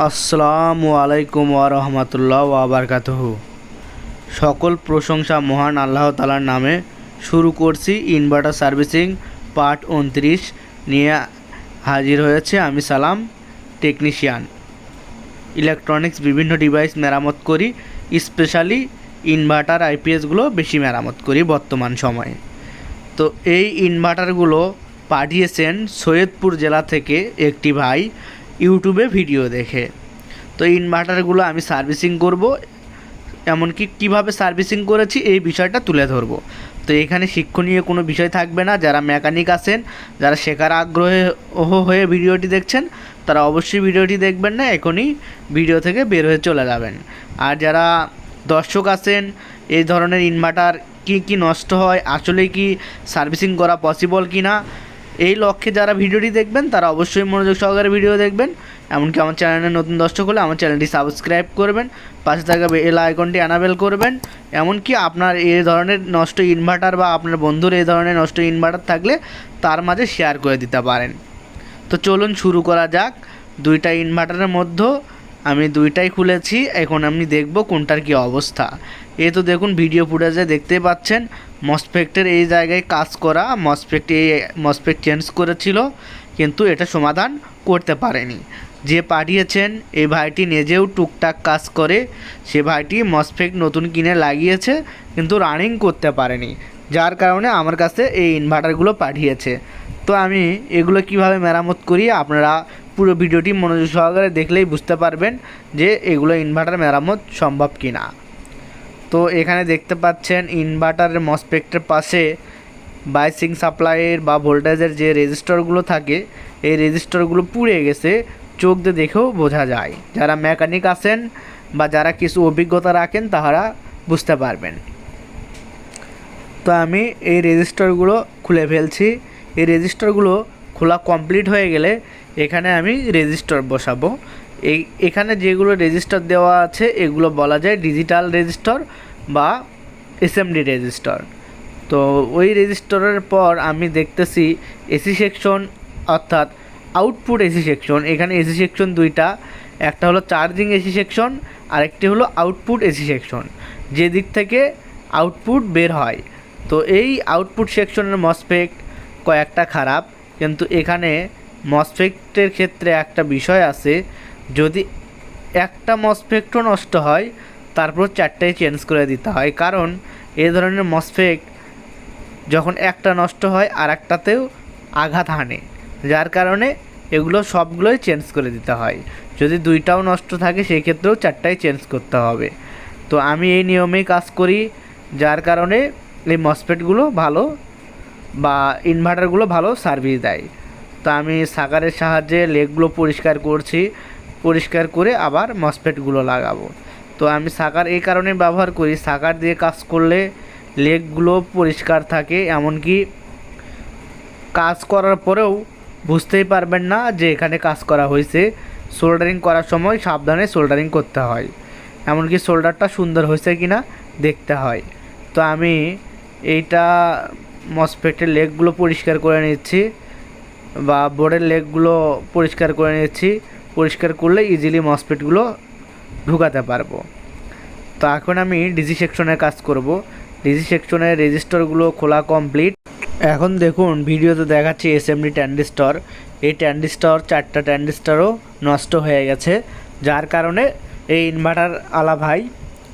আসসালামু আলাইকুম ওরহমতুল্লাহ ওবরকাতহু সকল প্রশংসা মহান আল্লাহ তালার নামে শুরু করছি ইনভার্টার সার্ভিসিং পার্ট উনত্রিশ নিয়ে হাজির হয়েছে আমি সালাম টেকনিশিয়ান। ইলেকট্রনিক্স বিভিন্ন ডিভাইস মেরামত করি, স্পেশালি ইনভার্টার আইপিএসগুলো বেশি মেরামত করি বর্তমান সময়ে। তো এই ইনভার্টারগুলো পাঠিয়েছেন সৈয়দপুর জেলা থেকে একটি ভাই ইউটিউবে ভিডিও দেখে। তো ইনভার্টারগুলো আমি সার্ভিসিং করব, এমনকি কীভাবে সার্ভিসিং করেছি এই বিষয়টা তুলে ধরবো। তো এখানে শিক্ষণীয় কোনো বিষয় থাকবে না, যারা মেকানিক আছেন, যারা শেখার আগ্রহে হয়ে ভিডিওটি দেখছেন, তারা অবশ্যই ভিডিওটি দেখবেন না, এখনই ভিডিও থেকে বের হয়ে চলে যাবেন। আর যারা দর্শক আছেন, এই ধরনের ইনভার্টার কি কি নষ্ট হয়, আসলে কি সার্ভিসিং করা পসিবল কি না এই লক্ষ্যে যারা ভিডিওটি দেখবেন, তারা অবশ্যই মনোযোগ সহকারে ভিডিও দেখবেন। এমনকি আমার চ্যানেলে নতুন দর্শক হলে আমার চ্যানেলটি সাবস্ক্রাইব করবেন, পাশে থাকা এল আইকনটি অ্যানাবেল করবেন। এমনকি আপনার এই ধরনের নষ্ট ইনভার্টার বা আপনার বন্ধুর এই ধরনের নষ্ট ইনভার্টার থাকলে তার মাঝে শেয়ার করে দিতে পারেন। তো চলুন শুরু করা যাক। দুইটা ইনভার্টারের মধ্যে আমি দুইটাই খুলেছি, এখন আমি দেখব কোনটার কি অবস্থা। এ তো দেখুন ভিডিও ফুটেজে দেখতে পাচ্ছেন। মসপেক্টের এই জায়গায় কাজ করা মসপেক্ট এই মসপেক্ট চেঞ্জ করেছিল, কিন্তু এটা সমাধান করতে পারেনি। যে পাঠিয়েছেন, এই ভাইটি নিজেও টুকটাক কাজ করে, সে ভাইটি মসপেক্ট নতুন কিনে লাগিয়েছে, কিন্তু রানিং করতে পারেনি। যার কারণে আমার কাছে এই ইনভার্টারগুলো পাঠিয়েছে। তো আমি এগুলো কীভাবে মেরামত করি, আপনারা পুরো ভিডিওটি মনোযোগ সহকারে দেখলেই বুঝতে পারবেন যে এগুলো ইনভার্টার মেরামত সম্ভব কি না তো এখানে দেখতে পাচ্ছেন ইনভার্টারের মসপেক্টের পাশে বাইসিং সাপ্লাইয়ের বা ভোল্টেজের যে রেজিস্টরগুলো থাকে, এই রেজিস্টরগুলো পুড়ে গেছে। চোখ দিয়ে দেখেও বোঝা যায়। যারা মেকানিক আছেন বা যারা কিছু অভিজ্ঞতা রাখেন, তাহারা বুঝতে পারবেন। তো আমি এই রেজিস্টরগুলো খুলে ফেলছি। এই রেজিস্টরগুলো খোলা কমপ্লিট হয়ে গেলে এখানে আমি রেজিস্টার বসাবো। এই, এখানে যেগুলো রেজিস্টার দেওয়া আছে, এগুলো বলা যায় ডিজিটাল রেজিস্টার বা এসএমডি রেজিস্টার তো ওই রেজিস্টারের পর আমি দেখতেছি এসি সেকশন অর্থাৎ আউটপুট এসি সেকশন এখানে এসি সেকশন দুইটা, একটা হলো চার্জিং এসি সেকশন আরেকটি হলো আউটপুট এসি সেকশন যে দিক থেকে আউটপুট বের হয়। তো এই আউটপুট সেকশনের মসপেক্ট কয়েকটা খারাপ, কিন্তু এখানে মসপেক্টের ক্ষেত্রে একটা বিষয় আছে যদি একটা মসপেক্টও নষ্ট হয় তারপর চারটাই চেঞ্জ করে দিতে হয়। কারণ, এ ধরনের মসপেক্ট যখন একটা নষ্ট হয় আর একটাতেও আঘাত হানে। যার কারণে এগুলো সবগুলোই চেঞ্জ করে দিতে হয়। যদি দুইটাও নষ্ট থাকে সেই ক্ষেত্রেও চারটাই চেঞ্জ করতে হবে। তো আমি এই নিয়মেই কাজ করি, যার কারণে এই মসপেটগুলো ভালো বা ইনভার্টারগুলো ভালো সার্ভিস দেয়। তো আমি সাকারের সাহায্যে লেগগুলো পরিষ্কার করছি। পরিষ্কার করে আবার মসপেটগুলো লাগাবো। তো আমি সাকার এই কারণে ব্যবহার করি। সাকার দিয়ে কাজ করলে লেগগুলো পরিষ্কার থাকে, এমনকি কাজ করার পরেও বুঝতেই পারবেন না যে এখানে কাজ করা হয়েছে। সোল্ডারিং করার সময় সাবধানে সোল্ডারিং করতে হয়। এমনকি সোল্ডারটা সুন্দর হয়েছে কি না দেখতে হয়। তো আমি এইটা মসপেটের লেগগুলো পরিষ্কার করে নিচ্ছি বা বোর্ডের লেগগুলো পরিষ্কার করে নিচ্ছি। পরিষ্কার করলে ইজিলি মসপেটগুলো ঢুকাতে পারব। তো এখন আমি ডিজি সেকশনে কাজ করব। ডিজি সেকশনের রেজিস্টারগুলো খোলা কমপ্লিট এখন দেখুন, ভিডিওতে দেখাচ্ছি এসএমডি ট্যান্ডিস্টর এই ট্যান্ডিস্টর চারটা ট্যান্ডিস্টরও নষ্ট হয়ে গেছে। যার কারণে এই ইনভার্টার আলা ভাই,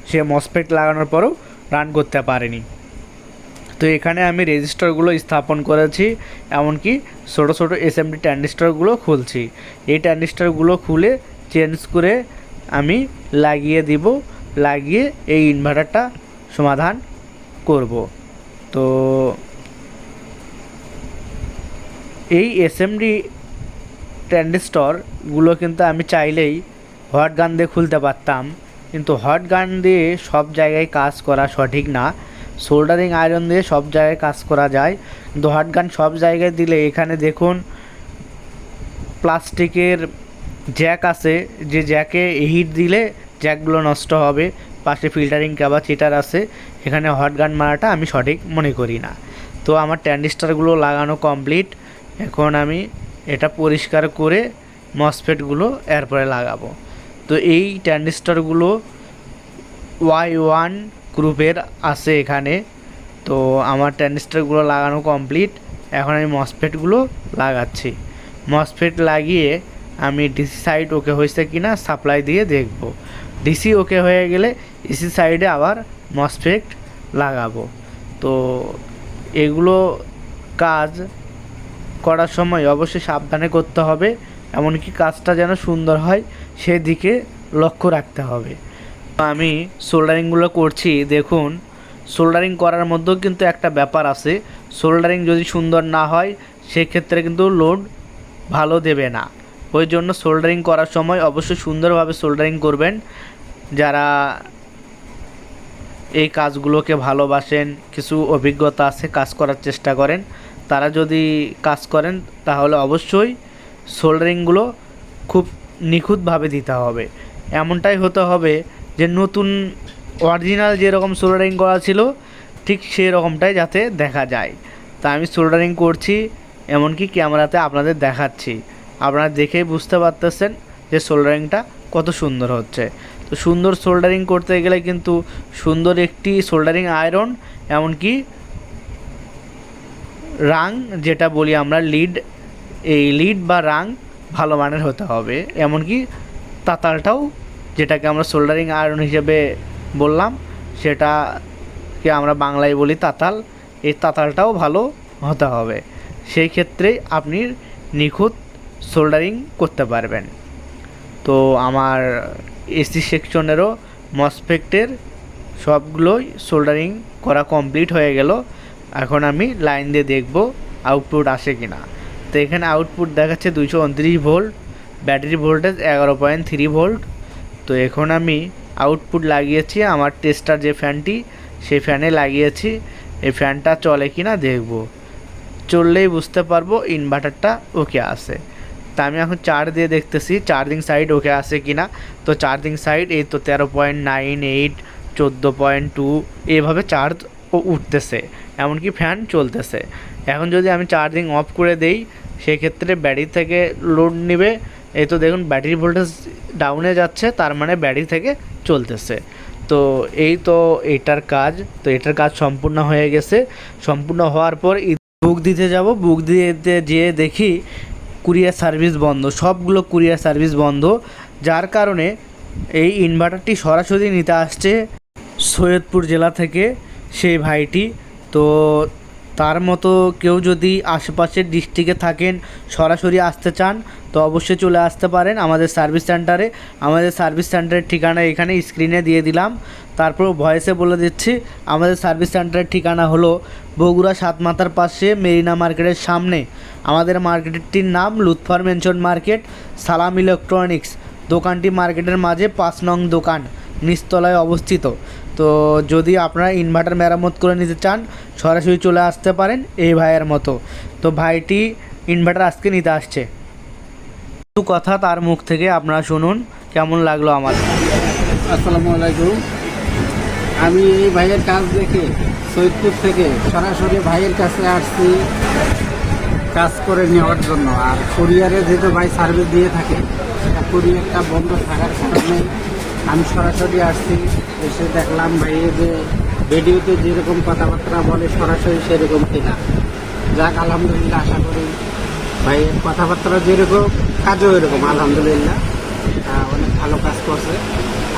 সে মসপেট লাগানোর পরও রান করতে পারেনি। তো এখানে আমি রেজিস্টারগুলো স্থাপন করেছি, এমনকি ছোটো ছোটো এস এসএমডি ট্যান্ডিস্টারগুলো খুলছি। এই ট্যান্ডিস্টারগুলো খুলে চেঞ্জ করে আমি লাগিয়ে দিব, লাগিয়ে এই ইনভার্টারটা সমাধান করব। তো এই এস এসএমডি ট্যান্ডিস্টরগুলো কিন্তু আমি চাইলেই হট গান দিয়ে খুলতে পারতাম, কিন্তু হট গান দিয়ে সব জায়গায় কাজ করা সঠিক না। সোল্ডারিং আয়রন দিয়ে সব জায়গায় কাজ করা যায়। কিন্তু হট গান সব জায়গায় দিলে এখানে দেখুন প্লাস্টিকের জ্যাক আছে। যে জ্যাকে হিট দিলে জ্যাকগুলো নষ্ট হবে। পাশে ফিল্টারিং ক্যাপাসিটার আছে। এখানে হট গান মারাটা আমি সঠিক মনে করি না। তো আমার ট্যান্ডিস্টারগুলো লাগানো কমপ্লিট। এখন আমি এটা পরিষ্কার করে মসফেটগুলো এরপরে লাগাবো। তো এই ট্যান্ডিস্টারগুলো ওয়াই ওয়ান গ্রুপের আছে এখানে। তো আমার ট্যান্ডিস্টারগুলো লাগানো কমপ্লিট। এখন আমি মসফেটগুলো লাগাচ্ছি। মসফেট লাগিয়ে আমি ডিসি সাইড ওকে হয়েছে কি না সাপ্লাই দিয়ে দেখব। ডিসি ওকে হয়ে গেলে ইসি সাইডে আবার মসফেট লাগাবো। তো এগুলো কাজ করার সময় অবশ্যই সাবধানে করতে হবে। এমনকি কাজটা যেন সুন্দর হয়, সেদিকে লক্ষ্য রাখতে হবে। আমি সোল্ডারিংগুলো করছি, দেখুন। সোল্ডারিং করার মধ্যেও কিন্তু একটা ব্যাপার আছে। সোল্ডারিং যদি সুন্দর না হয়, সেক্ষেত্রে কিন্তু লোড ভালো দেবে না। ওই জন্য সোল্ডারিং করার সময় অবশ্যই সুন্দরভাবে সোল্ডারিং করবেন। যারা এই কাজগুলোকে ভালোবাসেন, কিছু অভিজ্ঞতা আছে, কাজ করার চেষ্টা করেন, তারা যদি কাজ করেন, তাহলে অবশ্যই সোল্ডারিংগুলো খুব নিখুঁতভাবে দিতে হবে। এমনটাই হতে হবে যে নতুন অরিজিনাল যেরকম সোল্ডারিং করা ছিল, ঠিক সেই রকমটাই যাতে দেখা যায়। তা আমি সোল্ডারিং করছি, এমনকি ক্যামেরাতে আপনাদের দেখাচ্ছি। আপনারা দেখেই বুঝতে পারতেছেন যে সোল্ডারিংটা কত সুন্দর হচ্ছে। তো সুন্দর সোল্ডারিং করতে গেলে কিন্তু সুন্দর একটি সোল্ডারিং আয়রন এমনকি রাং, যেটা বলি আমরা লিড এই লিড বা রাং ভালো মানের হতে হবে। এমনকি তাতালটাও যেটাকে আমরা সোল্ডারিং আয়রন হিসেবে বললাম, সেটাকে আমরা বাংলায় বলি তাতাল। এই তাতালটাও ভালো হতে হবে। সেই ক্ষেত্রে আপনি নিখুঁত সোল্ডারিং করতে পারবেন। তো আমার এসি সেকশনেরও মসপেক্টের সবগুলোই সোল্ডারিং করা কমপ্লিট হয়ে গেল। এখন আমি লাইন দিয়ে দেখব আউটপুট আসে কি না তো এখানে আউটপুট দেখাচ্ছে দুশো উনত্রিশ ভোল্ট ব্যাটারি ভোল্টেজ এগারো পয়েন্ট থ্রি ভোল্ট তো এখন আমি আউটপুট লাগিয়েছি, আমার টেস্টার যে ফ্যানটি সেই ফ্যানে লাগিয়েছি। এই ফ্যানটা চলে কি না দেখব। চললেই বুঝতে পারব ইনভার্টারটা ওকে আছে। তা আমি এখন চার দিয়ে দেখতেছি চার্জিং সাইড ওকে আছে কি না তো চার্জিং সাইড এই তো তেরো পয়েন্ট নাইন এইট চোদ্দ পয়েন্ট টু এভাবে চার্জ ও উঠতেছে। এমনকি ফ্যান চলতেছে। এখন যদি আমি চার্জিং অফ করে দেই, সেক্ষেত্রে ব্যাটারি থেকে লোড নেবে। এই তো দেখুন ব্যাটারি ভোল্টেজ ডাউনে যাচ্ছে, তার মানে ব্যাটারি থেকে চলতেছে। তো এই তো এটার কাজ, তো এটার কাজ সম্পূর্ণ হয়ে গেছে। সম্পূর্ণ হওয়ার পর বুক দিতে যাব। বুক দিতে যেয়ে দেখি কুরিয়ার সার্ভিস বন্ধ, সবগুলো কুরিয়ার সার্ভিস বন্ধ। যার কারণে এই ইনভার্টারটি সরাসরি নিতে আসছে সৈয়দপুর জেলা থেকে সেই ভাইটি। তো তার মতো কেউ যদি আশেপাশের ডিস্ট্রিক্টে থাকেন, সরাসরি আসতে চান, তো অবশ্যই চলে আসতে পারেন আমাদের সার্ভিস সেন্টারে আমাদের সার্ভিস সেন্টারের ঠিকানা এখানে স্ক্রিনে দিয়ে দিলাম। তারপর ভয়েসে বলে দিচ্ছি, আমাদের সার্ভিস সেন্টারের ঠিকানা হলো বগুড়া সাতমাথার পাশে মেরিনা মার্কেটের সামনে। আমাদের মার্কেটটির নাম Lutfar mansion market, Salam electronics. দোকানটি মার্কেটের মাঝে পাঁচ নং দোকান, নিচতলায় অবস্থিত। তো যদি আপনারা ইনভার্টার মেরামত করে নিতে চান, সরাসরি চলে আসতে পারেন এই ভাইয়ের মতো। তো ভাইটি ইনভার্টার আজকে নিতে আসছে। কিছু কথা তার মুখ থেকে আপনারা শুনুন, কেমন লাগল আমার। আসসালামু আলাইকুম। আমি এই ভাইয়ের কাজ দেখে সৈয়দপুর থেকে সরাসরি ভাইয়ের কাছে আসছি কাজ করে নেওয়ার জন্য। আর কুরিয়ারে যেহেতু ভাই সার্ভিস দিয়ে থাকে কুরিয়ারটা বন্ধ থাকার কারণে আমি সরাসরি আসছি, এসে দেখলাম ভাইয়ের যে ভিডিওতে যেরকম কথাবার্তা বলে সরাসরি সেরকম কিনা। যাক, আলহামদুলিল্লাহ, আশা করি ভাইয়ের কথাবার্তা যেরকম, কাজও এরকম, আলহামদুলিল্লাহ। অনেক ভালো কাজ করছে।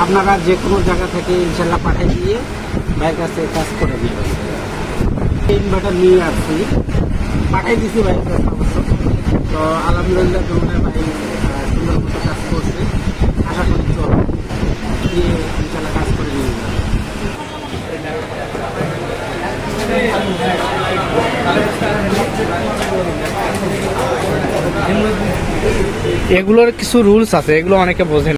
আপনারা যে কোনো জায়গা থেকে ইনশাল্লাহ পাঠিয়ে দিয়ে ভাইয়ের কাছে কাজ করে নেবেন। ইনভার্টার নিয়ে আসছি। পাঠিয়ে দিছি ভাইয়ের কাছে তো আলহামদুলিল্লাহ তোমরা ভাই আহ, সুন্দর মতো কাজ করছে আশা করি চলো দিয়ে ইনশাল্লাহ কাজ করে নিয়ে যাবে এগুলোর কিছু রুলস আছে এগুলো অনেকে বোঝে।